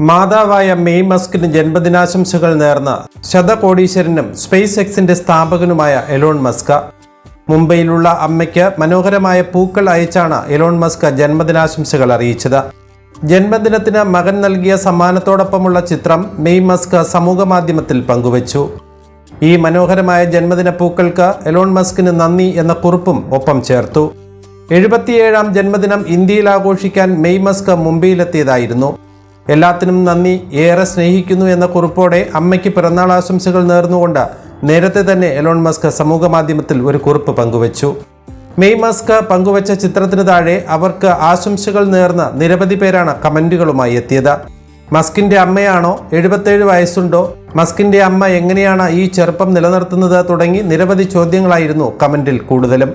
മാതാവായ മെയ് മസ്കിന് ജന്മദിനാശംസകൾ നേർന്ന ശതകോടീശ്വരനും സ്പേസ് എക്സിന്റെ സ്ഥാപകനുമായ എലോൺ മസ്ക. മുംബൈയിലുള്ള അമ്മയ്ക്ക് മനോഹരമായ പൂക്കൾ അയച്ചാണ് എലോൺ മസ്ക ജന്മദിനാശംസകൾ അറിയിച്ചത്. ജന്മദിനത്തിന് മകൻ നൽകിയ സമ്മാനത്തോടൊപ്പമുള്ള ചിത്രം മെയ് മസ്ക് സമൂഹമാധ്യമത്തിൽ പങ്കുവച്ചു. ഈ മനോഹരമായ ജന്മദിന പൂക്കൾക്ക് എലോൺ മസ്കിന് നന്ദി എന്ന കുറിപ്പും ഒപ്പം ചേർത്തു. എഴുപത്തിയേഴാം ജന്മദിനം ഇന്ത്യയിൽ ആഘോഷിക്കാൻ മെയ് മസ്ക് മുംബൈയിലെത്തിയതായിരുന്നു. എല്ലാത്തിനും നന്ദി. ഏറെ സ്നേഹിക്കുന്നു എന്ന കുറിപ്പോടെ അമ്മയ്ക്ക് പിറന്നാൾ ആശംസകൾ നേർന്നുകൊണ്ട് നേരത്തെ തന്നെ എലോൺ മസ്ക് സമൂഹ മാധ്യമത്തിൽ ഒരു കുറിപ്പ് പങ്കുവച്ചു. മെയ് മസ്ക് പങ്കുവച്ച ചിത്രത്തിന് താഴെ അവർക്ക് ആശംസകൾ നേർന്ന നിരവധി പേരാണ് കമന്റുകളുമായി എത്തിയത്. മസ്കിന്റെ അമ്മയാണോ? എഴുപത്തേഴ് വയസ്സുണ്ടോ? മസ്കിന്റെ അമ്മ എങ്ങനെയാണ് ഈ ചെറുപ്പം നിലനിർത്തുന്നത് തുടങ്ങി നിരവധി ചോദ്യങ്ങളായിരുന്നു കമന്റിൽ കൂടുതലും.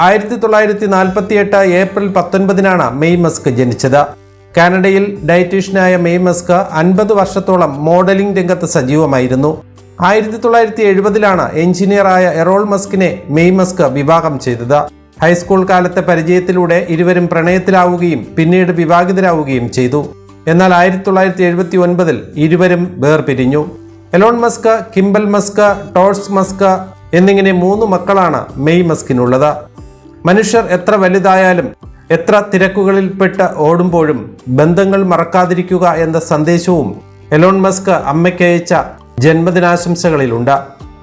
ആയിരത്തി തൊള്ളായിരത്തി നാൽപ്പത്തി എട്ട് ഏപ്രിൽ പത്തൊൻപതിനാണ് മെയ് മസ്ക് ജനിച്ചത്. കാനഡയിൽ ഡയറ്റീഷ്യനായ മെയ് മെസ്ക അൻപത് വർഷത്തോളം മോഡലിംഗ് രംഗത്ത് സജീവമായിരുന്നു. ആയിരത്തി തൊള്ളായിരത്തി എഴുപതിലാണ് എഞ്ചിനീയറായ എറോൾ മസ്കിനെ മെയ് മസ്ക് വിവാഹം ചെയ്തത്. ഹൈസ്കൂൾ കാലത്തെ പരിചയത്തിലൂടെ ഇരുവരും പ്രണയത്തിലാവുകയും പിന്നീട് വിവാഹിതരാവുകയും ചെയ്തു. എന്നാൽ ആയിരത്തി തൊള്ളായിരത്തി എഴുപത്തി ഒൻപതിൽ ഇരുവരും വേർപിരിഞ്ഞു. എലോൺ മസ്ക് കിംബൽ മസ്ക് ടോൾസ് മസ്ക് എന്നിങ്ങനെ മൂന്ന് മക്കളാണ് മെയ് മസ്കിനുള്ളത്. മനുഷ്യർ എത്ര വലുതായാലും എത്ര തിരക്കുകളിൽപ്പെട്ട് ഓടുമ്പോഴും ബന്ധങ്ങൾ മറക്കാതിരിക്കുക എന്ന സന്ദേശവും എലോൺ മസ്ക് അമ്മയ്ക്കയച്ച ജന്മദിനാശംസകളിലുണ്ട്.